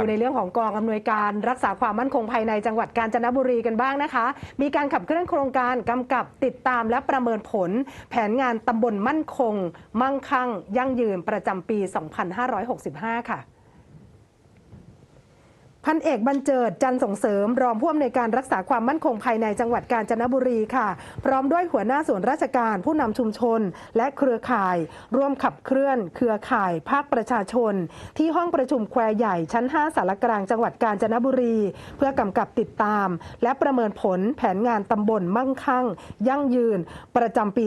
ดูในเรื่องของกองอำนวยการรักษาความมั่นคงภายในจังหวัดกาญจนบุรีกันบ้างนะคะ มีการขับเคลื่อนโครงการกำกับติดตามและประเมินผล แผนงานตำบลมั่นคง มั่งคั่ง ยั่งยืนประจำปี 2565 ค่ะ พันเอกบรรเจิดจันส่งเสริม รองผู้อำนวยการรักษาความมั่นคงภายในจังหวัดกาญจนบุรีค่ะ พร้อมด้วยหัวหน้าส่วนราชการผู้นำชุมชน และเครือข่าย ร่วมขับเคลื่อน เครือข่าย ภาคประชาชน ที่ห้องประชุมแควใหญ่ชั้น 5สารกลางจังหวัดกาญจนบุรี เพื่อกำกับติดตาม และประเมินผลแผนงานตำบลมั่งคั่ง ยั่งยืน ประจำปี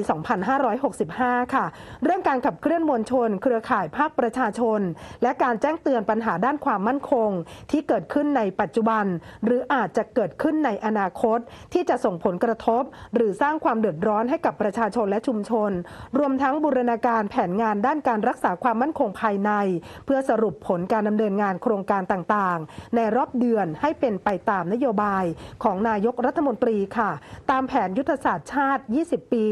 2565 ค่ะ เรื่องการขับเคลื่อนมวลชน เครือข่ายภาคประชาชน และการแจ้งเตือนปัญหาด้านความมั่นคง ที่เกิดขึ้นในปัจจุบัน หรืออาจจะเกิดขึ้นในอนาคต ที่จะส่งผลกระทบ หรือสร้างความเดือดร้อนให้กับประชาชนและชุมชน รวมทั้งบูรณาการแผนงานด้านการรักษาความมั่นคงภายใน เพื่อสรุปผลการดำเนินงานโครงการต่างๆ ในรอบเดือนให้เป็นไปตามนโยบายของนายกรัฐมนตรีค่ะ ตามแผนยุทธศาสตร์ชาติ 20 ปี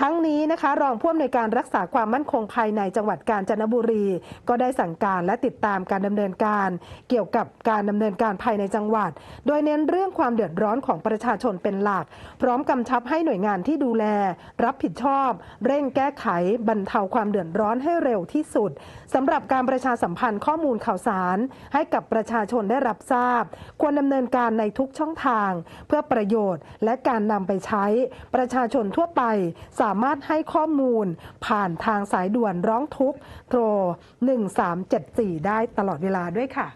ทั้งนี้นะคะรองผู้อำนวยการรักษาความมั่นคงภายในจังหวัดกาญจนบุรี ก็ได้สั่งการและติดตามการดำเนินการ เกี่ยวกับการดำเนินการภายในจังหวัด โดยเน้นเรื่องความเดือดร้อนของประชาชนเป็นหลัก พร้อมกำชับให้หน่วยงานที่ดูแล รับผิดชอบ เร่งแก้ไข บรรเทาความเดือดร้อนให้เร็วที่สุดสำหรับการประชาสัมพันธ์ข้อมูลข่าวสาร ให้กับประชาชนได้รับทราบ ควรดำเนินการในทุกช่องทาง เพื่อประโยชน์ และการนำไปใช้ ประชาชนทั่วไป สามารถให้ข้อมูล ผ่านทางสายด่วนร้องทุกข์โทร 1374 ได้ตลอดเวลาด้วยค่ะ